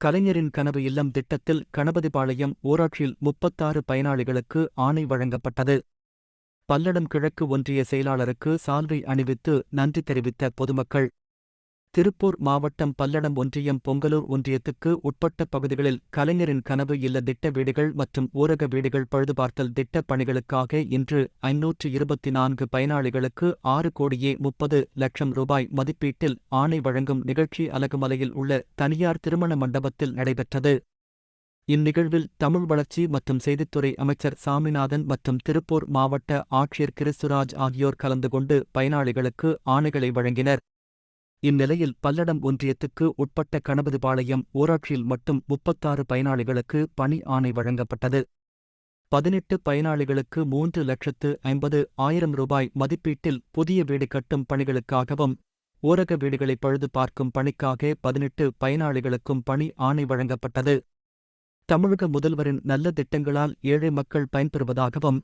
கலைஞரின் கனவு இல்லம் திட்டத்தில் கணபதிபாளையம் ஊராட்சியில் முப்பத்தாறு பயனாளிகளுக்கு ஆணை வழங்கப்பட்டது. பல்லடம் கிழக்கு ஒன்றிய செயலாளருக்கு சால்வை அணிவித்து நன்றி தெரிவித்த பொதுமக்கள். திருப்பூர் மாவட்டம் பல்லடம் ஒன்றியம் பொங்கலூர் ஒன்றியத்துக்கு உட்பட்ட பகுதிகளில் கலைஞரின் கனவு இல்ல திட்ட வீடுகள் மற்றும் ஊரக வீடுகள் பழுதுபார்த்தல் திட்டப் பணிகளுக்காக இன்று ஐநூற்று இருபத்தி நான்கு பயனாளிகளுக்கு ஆறு கோடியே முப்பது லட்சம் ரூபாய் மதிப்பீட்டில் ஆணை வழங்கும் நிகழ்ச்சி அலகுமலையில் உள்ள தனியார் திருமண மண்டபத்தில் நடைபெற்றது. இந்நிகழ்வில் தமிழ் வளர்ச்சி மற்றும் செய்தித்துறை அமைச்சர் சாமிநாதன் மற்றும் திருப்பூர் மாவட்ட ஆட்சியர் கிறிஸ்துராஜ் ஆகியோர் கலந்து கொண்டு பயனாளிகளுக்கு ஆணைகளை வழங்கினர். இந்நிலையில் பல்லடம் ஒன்றியத்துக்கு உட்பட்ட கணபதிபாளையம் ஊராட்சியில் மட்டும் முப்பத்தாறு பயனாளிகளுக்கு பணி ஆணை வழங்கப்பட்டது. பதினெட்டு பயனாளிகளுக்கு மூன்று லட்சத்து ஐம்பது ஆயிரம் ரூபாய் மதிப்பீட்டில் புதிய வீடு கட்டும் பணிகளுக்காகவும் ஊரக வீடுகளை பழுது பார்க்கும் பணிக்காக பதினெட்டு பயனாளிகளுக்கும் பணி ஆணை வழங்கப்பட்டது. தமிழக முதல்வரின் நல்ல திட்டங்களால் ஏழை மக்கள் பயன்பெறுவதாகவும்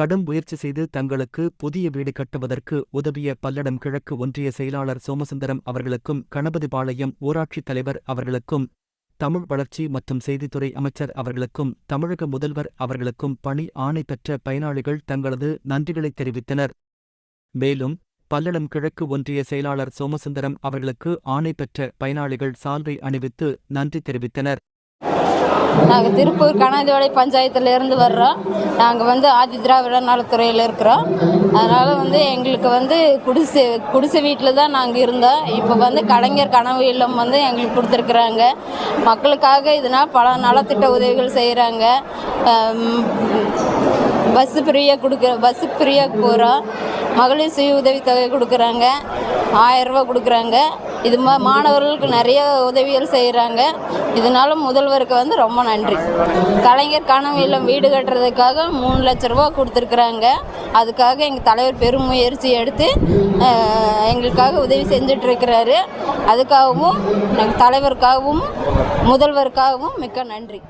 கடும் முயற்சி செய்து தங்களுக்கு புதிய வீடு கட்டுவதற்கு உதவிய பல்லடம் கிழக்கு ஒன்றிய செயலாளர் சோமசுந்தரம் அவர்களுக்கும் கணபதிபாளையம் ஊராட்சித் தலைவர் அவர்களுக்கும் தமிழ் வளர்ச்சி மற்றும் செய்தித்துறை அமைச்சர் அவர்களுக்கும் தமிழக முதல்வர் அவர்களுக்கும் பணி ஆணை பெற்ற பயனாளிகள் தங்களது நன்றிகளை தெரிவித்தனர். மேலும் பல்லடம் கிழக்கு ஒன்றிய செயலாளர் சோமசுந்தரம் அவர்களுக்கு ஆணை பெற்ற பயனாளிகள் சால்வை அணிவித்து நன்றி தெரிவித்தனர். நாங்கள் திருப்பூர் கணாதிவாடை பஞ்சாயத்துலேருந்து வர்றோம். நாங்கள் வந்து ஆதி திராவிட நலத்துறையில் இருக்கிறோம். அதனால் வந்து எங்களுக்கு வந்து குடிசை குடிசை வீட்டில் தான் நாங்கள் இருந்தோம். இப்போ வந்து கலைஞர் கனவு இல்லம் வந்து எங்களுக்கு கொடுத்துருக்குறாங்க. மக்களுக்காக இதனால் பல நலத்திட்ட உதவிகள் செய்கிறாங்க பஸ்ஸு ஃப்ரீயாக கொடுக்குற பஸ்ஸு ஃப்ரீயாக போகிறோம் மகளிர் சுய உதவித்தொகை கொடுக்குறாங்க. ஆயரூபா கொடுக்குறாங்க. இது மா மாணவர்களுக்கு நிறைய உதவிகள் செய்கிறாங்க இதனால முதல்வருக்கு வந்து ரொம்ப நன்றி. கலைஞர் கனவு இல்லம் வீடு கட்டுறதுக்காக மூணு லட்ச ரூபா கொடுத்துருக்குறாங்க. அதுக்காக எங்கள் தலைவர் பெரும் முயற்சி எடுத்து எங்களுக்காக உதவி செஞ்சிட்ருக்கிறாரு. அதுக்காகவும் எங்கள் தலைவருக்காகவும் முதல்வருக்காகவும் மிக்க நன்றி.